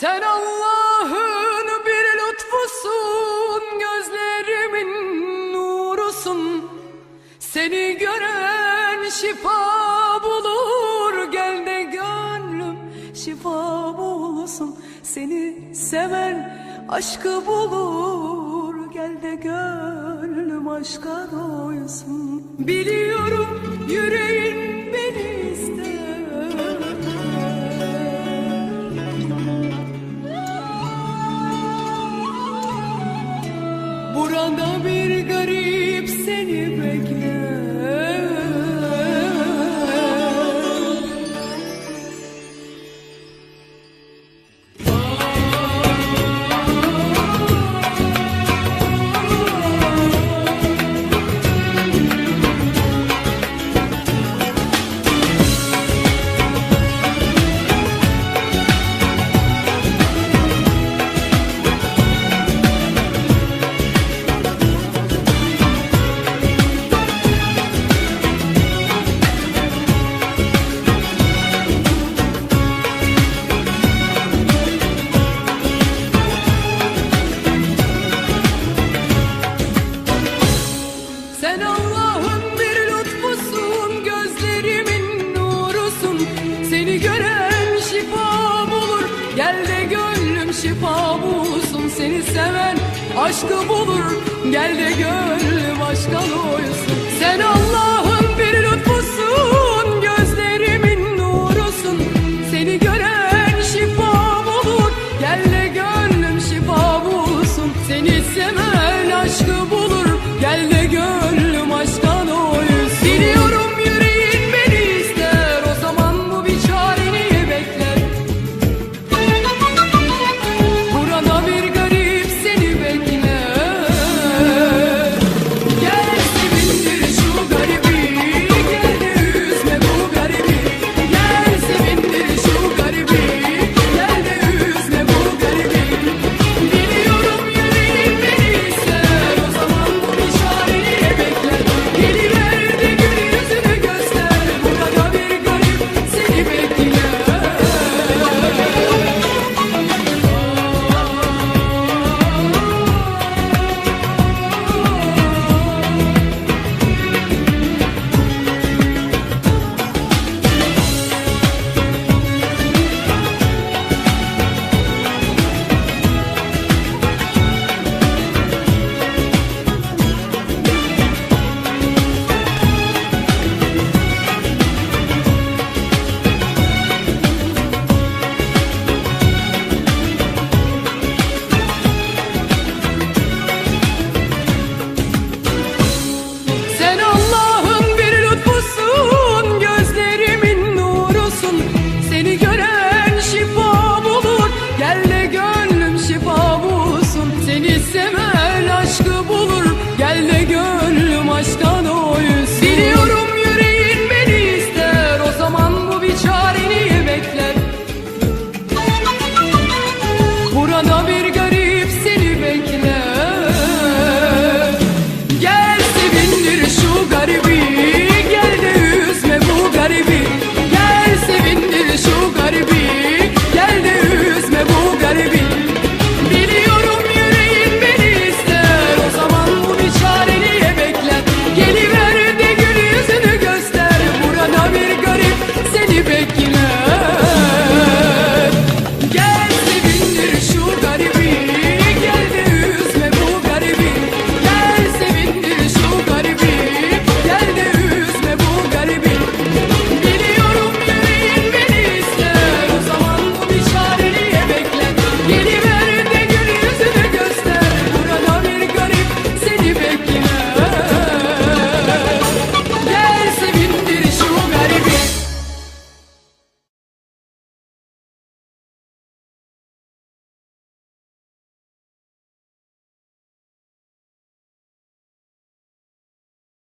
Sen Allah'ın bir lütfusun, gözlerimin nurusun. Seni gören şifa bulur, gel de gönlüm şifa bulsun. Seni seven aşkı bulur, gel de gönlüm aşka doysun. Biliyorum yüreğin beni Burada bir garip seni bekler gel de gönlüm şifa bulsun. Seni seven aşkı bulur, gel de gönlüm